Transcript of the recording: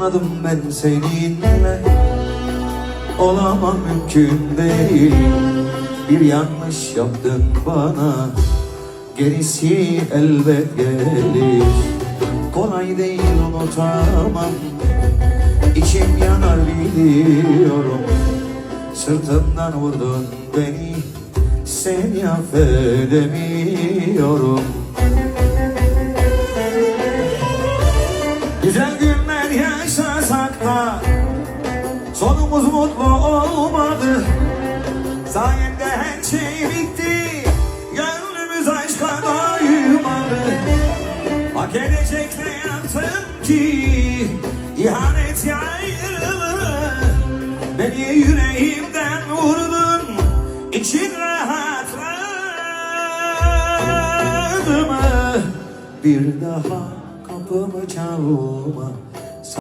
Anladım ben seninle Olamam mümkün değil. Bir yanlış yaptın bana. Gerisi elbet gelir. Kolay değil unutamam. İçim yanar biliyorum. Sırtımdan vurdun beni. Seni affedemiyorum Sonumuz mutlu olmadı. Sayende her şey bitti. Gönlümüz aşka doymadı Hak edecek ne yaptım ki İhanet ayrılığı Beni yüreğimden vurdun İçin rahatladı mı Bir daha kapımı çalma